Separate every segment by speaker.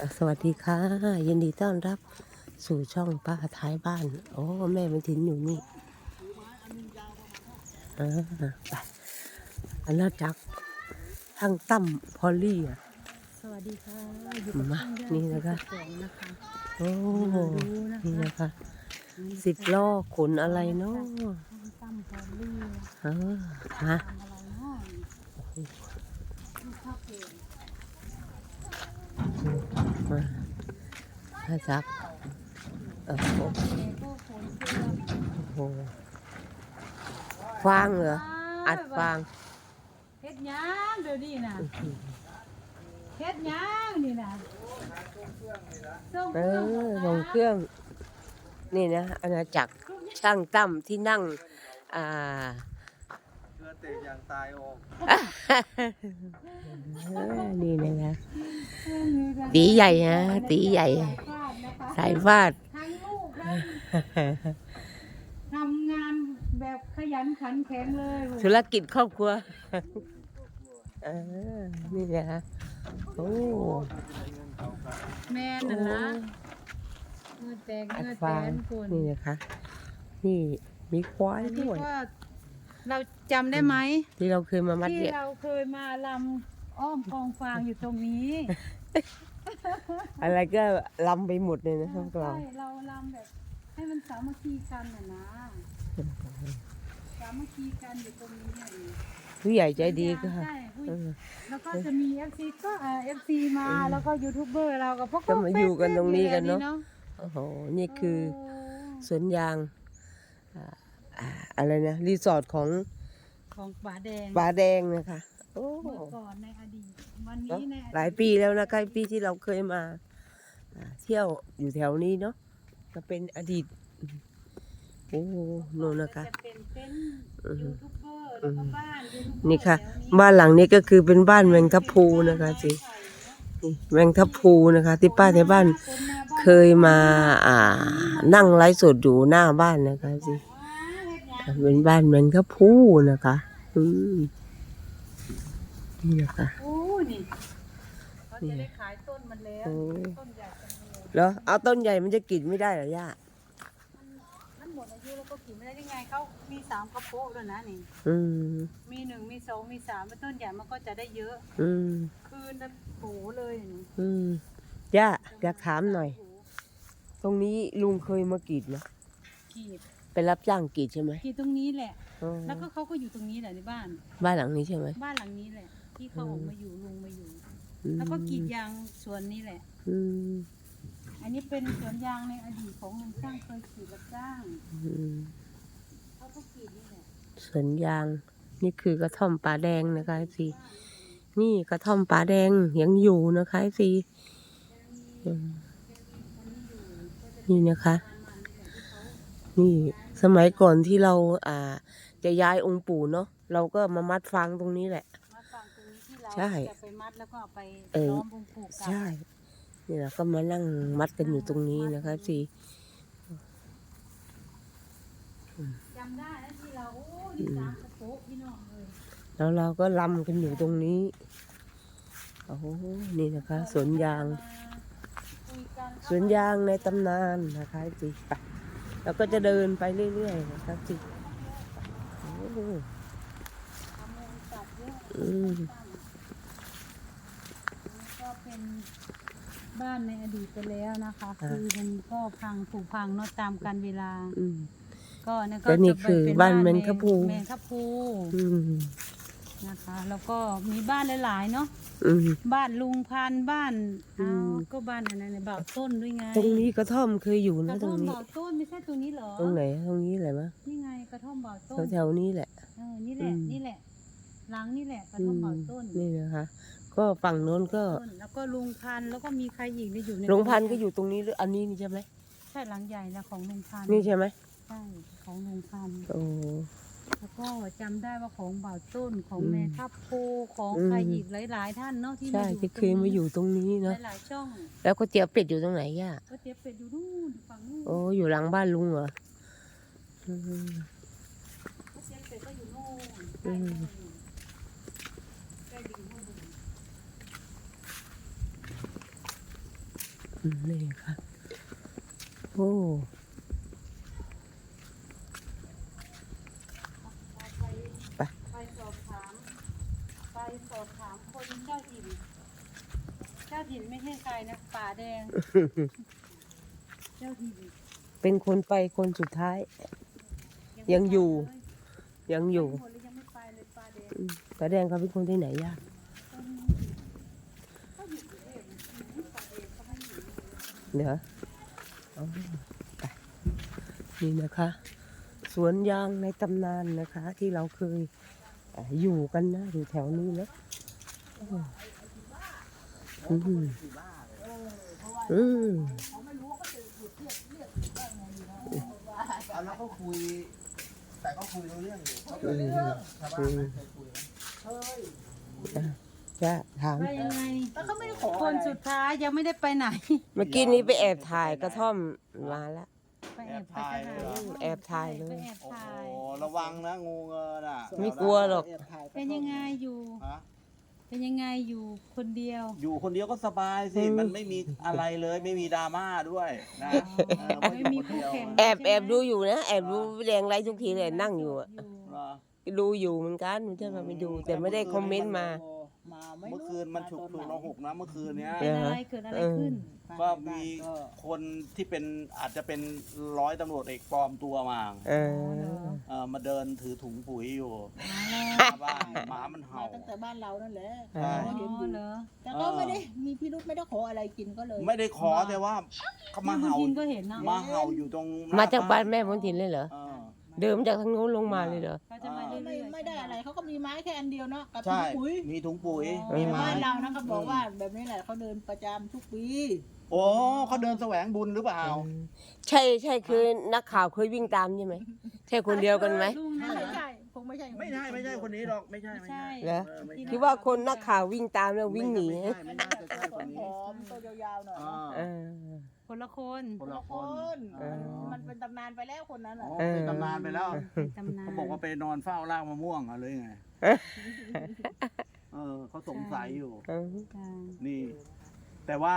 Speaker 1: อะสวัสดีค่ะ ยินดีต้อนรับสู่ช่องป้าท้ายบ้าน โอ้แม่มันถินอยู่นี่อ่าไปอันน่าจักรทางตั้มพอลลี่อะ
Speaker 2: สวัสดีค่ะอยู่กับ
Speaker 1: มา
Speaker 2: ช่อง
Speaker 1: นี่
Speaker 2: ย่า
Speaker 1: นะคะ
Speaker 2: สิบสองนะคะ
Speaker 1: โอ้
Speaker 2: มาดูนะคะ
Speaker 1: นี่นะคะสิบล้อขนอะไรเนาะ
Speaker 2: ตั้มพอลลี่
Speaker 1: เออฮะ
Speaker 2: ทำอะไรเนาะนี่ข้าวเกง
Speaker 1: มาน่าจักรโอ้โห
Speaker 2: เอโก้ฝนเสื้อ
Speaker 1: โอ้โหฟางเหรอ อัดฟาง
Speaker 2: เฮ็ดหยังเดี๋ยวนี้นะเฮ็ดหยังนี่นะส่ง
Speaker 1: เอ
Speaker 2: เครื่อง
Speaker 1: อลงเครื่อง นี่นะอาณาจักรช่างตั้มที่นั่งอ่า
Speaker 3: เชื้ อเตะยางตายออก
Speaker 1: เออนี่นะคะ
Speaker 2: เครื่องมือนะ
Speaker 1: ตีใหญ่ฮะตีใหญ่
Speaker 2: สายฟาดนะคะ
Speaker 1: สายฟาด
Speaker 2: ทั้งลูกทั้งทำงานแบบขยันขันแข็งเลย
Speaker 1: ธุรกิจครอบครัวเออนี่นะคะโอ้
Speaker 2: แม่น่ะนะเงื่อแตก
Speaker 1: อัด
Speaker 2: เงื่อแต
Speaker 1: ฟาง
Speaker 2: นคุณ
Speaker 1: นี่นะคะ นี่มีควาย
Speaker 2: อันนี้
Speaker 1: ด้วย
Speaker 2: ก็เรา จำได้ไหม
Speaker 1: ที่เราเคยมามัด
Speaker 2: ที่
Speaker 1: เนี่ย
Speaker 2: เราเคยมาลำอ้อมกองฟางอยู่ตรงนี้
Speaker 1: อะไรก็ลำไปหมดเลยนะพวกเรา
Speaker 2: ใช่เราลำแบบ ให้มันสามัคคีกันน่ะนะสามัคคีกันอยู่ตรงนี้น่ะนี่
Speaker 1: ผู้ใหญ่ใจดีก็
Speaker 2: ใช่ผู้
Speaker 1: เออ
Speaker 2: แล้วก็จะมีเอฟซีก็เอฟซีมาแล้วก็ยูทูบเบอร์เราก็พวก
Speaker 1: ก็มาอยู่กันตรงนี้กันเนอะ
Speaker 2: เนาะ
Speaker 1: โอ้โหนี่คือ สวนยางอ่าอ่าอะไรนะ รีสอร์ทของ
Speaker 2: ของป๋าแดง
Speaker 1: ป่าแดงนะคะ โอ้
Speaker 2: เมื่อก่อนในอดีตวัน
Speaker 1: เนอะ
Speaker 2: นี้ในอดีต
Speaker 1: หลายปีแล้วนะคะปีที่เราเคยมาอ่าเที่ยวอยู่แถวนี้เนาะก็เป็นอดีต โอ้โหโน่นนะคะ
Speaker 2: จะเป็นเต็นท์
Speaker 1: อือฮึ
Speaker 2: ยูทูบเบอร์แล้วก็บ้านยูทูบเบอร์
Speaker 1: นี่ค่ะ
Speaker 2: แถวนี้
Speaker 1: บ้านหลังนี้ก็คือเป็นบ้านแมงทับพลูนะคะสินี่แมงทับพลูนะคะ ที่ป้าที่บ้านเคยมาอ่า นั่งไลฟ์สดอยู่หน้าบ้านนะคะสิ เป็นบ้านแมงทับพลูนะคะ อืมนี่นะคะ
Speaker 2: โอ้นี่เขาจะได้ขายต้นมันแล้ว
Speaker 1: โอ้
Speaker 2: ต้นใหญ่จังเลย
Speaker 1: เหรอเอาต้นใหญ่มันจะกินไม่ได้เหรอย่า
Speaker 2: มันหมดอายุแล้วก็กินไม่ได้ยังไงเขามีสามกระโปะด้วยนะนี่
Speaker 1: อืม
Speaker 2: มีหนึ่งมีสองมีสามต้นใหญ่มันก็จะได้เยอะ
Speaker 1: อืม
Speaker 2: คืนละโหเลยนี่
Speaker 1: อืมย่าอยากถามหน่อย ตรงนี้ลุงเคยมากรีดไหม
Speaker 2: ขีด
Speaker 1: ไปรับจ้างกรีดใช่ไหม
Speaker 2: ขีดตรงนี้แหละ
Speaker 1: อ๋อ
Speaker 2: แล้วก็เขาก็อยู่ตรงนี้แหละในบ้าน
Speaker 1: บ้านหลังนี้ใช่ไหม
Speaker 2: บ้านหลังนี้แหละ ที่เขาออกมาอยู่ลุงมาอยู่
Speaker 1: อืม
Speaker 2: แล้วก็กรีดยางสวนนี้แหละ
Speaker 1: อืม
Speaker 2: อันนี้เป็นสวนยางในอดีตของลุงช่างเคยกรีดรับจ้าง
Speaker 1: อืม
Speaker 2: เขาก็กรีดนี่แหละ
Speaker 1: สวนยาง นี่คือกระท่อมป่าแดงนะคะสีนี่กระท่อมป่าแดงยังอยู่นะคะสีนี่นะคะ นี่ สมัยก่อนที่เราอ่า จะย้ายองค์ปู่เนาะเราก็มามัดฟางตรงนี้แหละ
Speaker 2: มัดฟางตรงนี้ที่เรา
Speaker 1: ใช่
Speaker 2: จะไปมัดแล้วก็เอาไป
Speaker 1: เออ
Speaker 2: ล้อมองค์ปู่กัน
Speaker 1: ใช่นี่แหละก็มานั่งมัดกันอยู่ตรงนี้นะคะสี
Speaker 2: จำได้นะที่เราโอ้นี่สามกระโปะพี่น้องเลย
Speaker 1: แล้วเราก็ลำกันอยู่ตรงนี้โอ้โหนี่นะคะสวนยาง
Speaker 2: คุยกัน
Speaker 1: สวนยางในตำนานนะคะสิไป เราก็จะเดินไปเรื่อยๆนะคะสิโอ้โห
Speaker 2: ทำมูลตัดเยอะ
Speaker 1: อืม
Speaker 2: ก็เป็นบ้านในอดีตไปแล้วนะคะ คือมันก็พังผุพังเนาะตามการเวลา
Speaker 1: อืม
Speaker 2: ก็เนี่ยก็
Speaker 1: แต่นี่
Speaker 2: จะไป
Speaker 1: คือ
Speaker 2: เป็
Speaker 1: บ้านแมงคะพู
Speaker 2: แมงคะพู
Speaker 1: อืม
Speaker 2: นะคะ แล้วก็มีบ้านหลายๆเนาะ
Speaker 1: อืม
Speaker 2: บ้านลุงพันธุ์บ้าน
Speaker 1: อื
Speaker 2: เอา
Speaker 1: ม
Speaker 2: ก็บ้านอะไรเนี่ยบ่าวต้นด้วยไง
Speaker 1: ตรงนี้กระท่อมเคยอยู่
Speaker 2: ก
Speaker 1: นะ
Speaker 2: ระ
Speaker 1: ตร
Speaker 2: ท่องม
Speaker 1: นี้
Speaker 2: บ่าวต้นไม่ใช่ตรงนี้เหรอ
Speaker 1: ตรงไหนตรงนี้แหละมะ
Speaker 2: นี่ไงกระท่อมบ่าวต้
Speaker 1: แถวนแถวๆนี้แหละ
Speaker 2: เออนี่แหละ
Speaker 1: อืม
Speaker 2: นี่แหละหลังนี่แหละกระ
Speaker 1: อื
Speaker 2: ท่อม
Speaker 1: ม
Speaker 2: บ่าวต้น
Speaker 1: นี่นะคะ ก็ฝั่งโน้นก็
Speaker 2: ต้นแล้วก็ลุงพันธุ์แล้วก็มีใครอีกเนี่ยอยู่ใน
Speaker 1: ลงพันธุ์ก็อยู่ตรงนี้หรืออันนี้นี่ใช่ไหม
Speaker 2: ใช่หลังใหญ่นะของลุงพันธุ์
Speaker 1: นี่ใช่ไหม
Speaker 2: ใช่ของลุงพันธุ์
Speaker 1: โอ้
Speaker 2: แล้วก็จำได้ว่าของบ่าวต้นของ
Speaker 1: อืม
Speaker 2: แม่ทัพโพของ
Speaker 1: อืม
Speaker 2: ใครอีกหลาย ๆ ท่านเนาะที่
Speaker 1: ใช่ที่เคยมาอยู่ตรงนี้เนาะ
Speaker 2: หลายๆช่อง
Speaker 1: แล้วก็เตี๋ยวเป็ดอยู่ตรงไหนย่า
Speaker 2: ก็เตี๋ยวเป็ดอยู่นู่นอยู่ฝั่งนู่น
Speaker 1: โอ้อยู่หลังบ้านลุงเหรออืม
Speaker 2: ก็เตี๋ยวเป็ดก็อยู่นู่น
Speaker 1: อืม
Speaker 2: ใกล้ดินห้วยบุญ
Speaker 1: อืมนี่ค่ะโอ้ ไป
Speaker 2: ไปสอบถามไป สอบถามคนเจ้าถิ่น เจ้าถิ่นไม่ใช่ใครนะป่าแดง เจ้าถิ่น
Speaker 1: เป็นคนไปคนสุดท้าย ยังอยู่ ยังอยู่
Speaker 2: หมดเลยยังไม่ไปเลยป่าแดง
Speaker 1: อืมป้าแดงเขาเป็นคนที่ไหนยากเดี๋ยวเอาไปนี่นะคะ สวนยางในตำนานนะคะที่เราเคยเอยู่กันนะอยู่แถวนี้นะอืมอืม
Speaker 3: เอแล้วก็คุย แต่ก็คุยเรื่องอยู่เขาเคยเรื่องชาวบ้านไม่เคยคุยนะ
Speaker 1: จะถาม
Speaker 2: ไปยังไง
Speaker 4: แล้วเขาไม่ได้ขอ
Speaker 2: คนสุดท้ายยังไม่ได้ไปไหน
Speaker 1: เมื่อกี้นี้ไปแอบถ่ายกระท่อมมาแล้ว
Speaker 2: ไปแอบถ่าย
Speaker 1: แอบถ่ายเลย
Speaker 2: ไปแอบ
Speaker 3: โอ้
Speaker 2: ถ่า
Speaker 3: โห
Speaker 2: ย
Speaker 3: ระวังนะงูเงินอะ
Speaker 1: ไม่กลัวหรอก
Speaker 2: เป็นยังไงอยู่
Speaker 3: ฮะ
Speaker 2: เป็นยังไงอยู่คนเดียว
Speaker 3: อยู่คนเดียวก็สบายสิ
Speaker 1: อืม
Speaker 3: มันไม่มีอะไรเลยไม่มีดราม่าด้วยนะเออ
Speaker 2: ไม่มีคู่แข่ง
Speaker 1: แอบแอบดูอยู่นะ แอบดูแดงไรทุกทีเลยนั่งอยู่อะ
Speaker 3: เหรอ
Speaker 1: ดูอยู่เหมือนกันไม่ใช่ว่าไม่ดู แต่ไม่ได้คอมเมนต์มา
Speaker 4: มาไม่
Speaker 3: เมื่อคืนมันฉุกถูกเราหกนะเมื่อคืนเนี้ย
Speaker 2: เป็นอะไรเกิดอะไรขึ้น
Speaker 3: ก็มีคนที่เป็นอาจจะเป็นร้อยตำรวจเอกปลอมตัวมา
Speaker 1: เออ
Speaker 3: เออมาเดินถือถุงปุ๋ยอยู่ห
Speaker 2: มา
Speaker 3: น้าบ้านหมามันเห่า
Speaker 4: มาตั้งแต่บ้านเรานั่นแหละ
Speaker 1: ใช่
Speaker 4: เราเห็นอ
Speaker 2: อ๋อยู่เหรอ
Speaker 4: แต่ก็ไม่ได้มีพิรุธไม่ได้ขออะไรกินก็เลย
Speaker 3: ไม่ได้ขอแต่ว่าเขามา
Speaker 2: คุณ
Speaker 3: เห่า
Speaker 2: ยินก็เห็นเนาะ
Speaker 3: มาเห่าอยู่ตรงห
Speaker 1: มาจากบ้านแม่มนทินเลยเหรอ
Speaker 3: เออ
Speaker 1: เดิมจากทางโน้นลงมาเลยเหรอ
Speaker 2: เขาจะมาเรื่
Speaker 4: ไม่
Speaker 2: อยๆ
Speaker 4: ไม่ได้อะไรเขาก็มีไม้แค่อันเดียวเนาะกับ
Speaker 3: ใช่
Speaker 4: ถุงปุ๋ย
Speaker 3: มีถุงปุ๋ย
Speaker 1: อ๋อ
Speaker 3: มีไม้
Speaker 4: บ้านเรานะเขาบอกว่าแบบนี้แหละเขาเดินประจำทุกปี
Speaker 3: โอ้เขาเดินแสวงบุญหรือเปล่า
Speaker 1: ใช่ใช่คือนักข่าวเคยวิ่งตามใช่ไหมใช่คนเดียวกันไหม
Speaker 2: ลุงนะ
Speaker 4: ไม่ใช่คงไม่ใช่
Speaker 3: ไม่ใช่ไม่ใช่คนนี้หรอกไม่ใช่ไม่ใช่
Speaker 1: เหรอ
Speaker 3: เออไม่
Speaker 1: คิ
Speaker 3: ใช่
Speaker 1: ดว่าคนนักข่าววิ่งตามแล้ววิ่งหนี
Speaker 3: ไม่ใช่ไม่น่าจะใช่คนนี้
Speaker 4: ผอมตัวยาวๆหน่อย
Speaker 3: อ่า
Speaker 1: เออ
Speaker 2: คนละคน
Speaker 3: คนละ
Speaker 4: ค
Speaker 3: คน
Speaker 4: น
Speaker 3: อ๋อ
Speaker 4: มันเป็นตำนานไปแล้วคนนั้น
Speaker 3: อ๋
Speaker 4: อะ
Speaker 3: อเป็นตำนานไปแล้ว
Speaker 2: เป็นตำนาน
Speaker 3: เขาบอกว่าไปนอนเฝ้ารากมะม่วงอะไรไง เออเขาสงสัยอยู่
Speaker 1: เออ
Speaker 2: จ้า
Speaker 3: นี่ แต่ว่า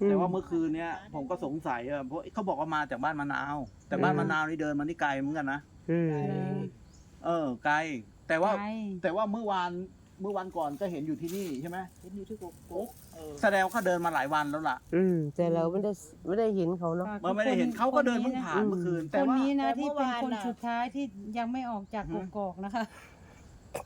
Speaker 1: อืม
Speaker 3: แต่ว่าเมื่อคืนเนี้ยผมก็สงสัยอะเพราะเขาบอกว่ามาจากบ้านมะนาว แต่บ้าน
Speaker 1: อืม
Speaker 3: มะนาวนี่เดินมานี่ไกลเหมือนกันนะ
Speaker 1: อืม
Speaker 3: เออไกลแต่ว่า
Speaker 2: ไป
Speaker 3: แต่ว่าเมื่อวาน เมื่อวันก่อนก็เห็นอยู่ที่นี่ใช่ไหม
Speaker 4: เห็นอยู่ที่กกอกเออ
Speaker 3: แสดงว่าเขาเดินมาหลายวันแล้วล่ะ
Speaker 1: อืมแต่เราไม่ได้ไม่ได้เห็นเขาเนาะ
Speaker 3: เมื่อไม่ได้เห็นเขาก็เดินเพิ่งผ่านเมื่อคืน
Speaker 2: ค
Speaker 3: แต่
Speaker 2: น
Speaker 3: ว่า
Speaker 2: นี้นะที่เป็นคนสุดท้ายที่ยังไม่ออกจากกกอกนะคะ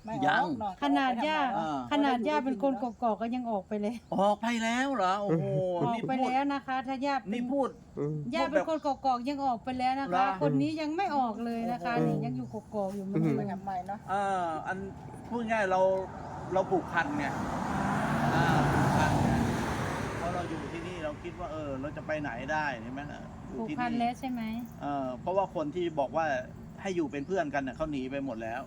Speaker 4: ไม่
Speaker 3: ยั
Speaker 4: อองกหรอก
Speaker 2: ขนาดย่า
Speaker 3: อ่า
Speaker 2: ขนาดย่าเป็นคนกกอกก็ยังออกไปเลย
Speaker 3: ออกไปแล้วเหรอโอ้โห
Speaker 2: ออก
Speaker 3: นี่
Speaker 2: ไป
Speaker 3: พูด
Speaker 2: แล้วนะคะ ถ้าย่าเป็
Speaker 3: นี่
Speaker 2: น
Speaker 3: พูด
Speaker 1: อืม
Speaker 2: ย่าเป็นคนกกอกยังออกไปแล้วนะ
Speaker 3: เหร
Speaker 2: คะ
Speaker 3: อ
Speaker 2: คนนี้ยังไม่ออกเลยนะคะ
Speaker 1: อืม
Speaker 2: นี่ยังอยู่กกอกอยู่เหมือน
Speaker 1: อื
Speaker 2: เดิ
Speaker 1: ม
Speaker 4: ไป
Speaker 2: ม
Speaker 4: ทำใหม่เนาะ
Speaker 3: เอออันพูดง่ายเราเราผูกพันไงอ่าผูกพันไงเพราะเราอยู่ที่นี่เราคิดว่าเออ เราจะไปไหนได้ใช่ไหมล่ะอยู่
Speaker 2: ผูก
Speaker 3: ที่
Speaker 2: พัน
Speaker 3: นี่
Speaker 2: แล้วใช่ไหม
Speaker 3: เออเพราะว่าคนที่บอกว่า ให้อยู่เป็นเพื่อนกันเน่ะเขาหนีไปหมดแล้ว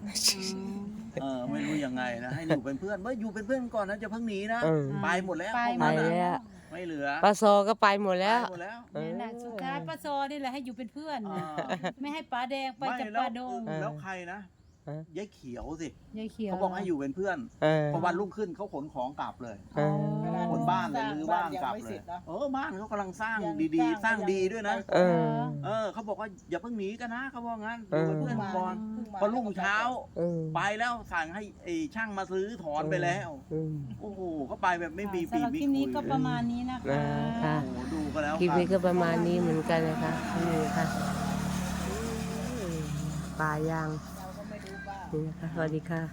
Speaker 3: เออไม่รู้ยังไงนะให้อยู่เป็นเพื่อนเมื่ออยู่เป็นเพื่อนก่อนนะจะเพิ่งหนีนะ
Speaker 1: เออ
Speaker 3: ไปหมดแล้ว
Speaker 2: ไป
Speaker 3: พวก
Speaker 1: ไป
Speaker 3: นั้น
Speaker 1: แล้
Speaker 3: น่ะ
Speaker 1: ว
Speaker 3: ไม่เหลือ
Speaker 1: ปลาซอก็ไปหมดแล้ว
Speaker 3: ไปหมดแล้ว
Speaker 2: นี่แหละสุดท้ายป้าซอนี่แหละให้อยู่เป็นเพื่อน
Speaker 3: อ่า
Speaker 2: ไม่ให้ป้าแดงไปกับ
Speaker 3: แล้
Speaker 2: ป้าวดง
Speaker 1: เออ
Speaker 3: แล้วใครนะ
Speaker 1: ฮะ
Speaker 3: ยายเขียวสิ
Speaker 2: ยายเขียว
Speaker 3: เขาบอกให้อยู่เป็นเพื่อน
Speaker 1: เออ
Speaker 3: พอวันรุ่งขึ้นเขาขนของกลับเลย
Speaker 1: เออ
Speaker 3: ขนบ้านเลยรื้อบ้านกลับ
Speaker 4: ยังไม่
Speaker 3: เล
Speaker 4: เสร็
Speaker 3: ย
Speaker 4: จนะ
Speaker 3: เออบ้านเขากำลังสร้าง
Speaker 4: ยัง
Speaker 3: ดีๆ
Speaker 4: ส
Speaker 3: ส
Speaker 4: ร้า
Speaker 3: ร้างงดีด้วยนะ
Speaker 1: เออ
Speaker 3: เออเขาบอกว่าอย่าเพิ่งหนีกันนะเขาบอกงั้น
Speaker 1: เอ
Speaker 3: อยู่
Speaker 1: อ
Speaker 3: เป็นเพื่อน
Speaker 4: มา
Speaker 3: ก่อน
Speaker 4: เพิ่งมา
Speaker 3: พอรุ่งเช้า
Speaker 1: เออ
Speaker 3: ไปแล้วสั่งให้ไอ้ช่างมาซื้อถอนไปแล้ว
Speaker 1: อืม
Speaker 3: โอ้โหเขาไปแบบไม่มี
Speaker 2: สำ
Speaker 3: ปี
Speaker 2: หรับ
Speaker 3: ไม่
Speaker 2: คลิป
Speaker 3: คุ
Speaker 2: นี้
Speaker 3: ย
Speaker 2: ก็ประมาณนี้นะคะ
Speaker 1: อ่าค่ะ
Speaker 3: โอ้โหดูก็แล้ว
Speaker 1: คลิป
Speaker 3: กัน
Speaker 1: นี้ก็ประมาณนี้เหมือนกันนะคะนี่ค่ะอืมป่ายาง
Speaker 4: เราก็ไม่รู้บ้าง
Speaker 1: นี่นะคะสวัสดีค่ะ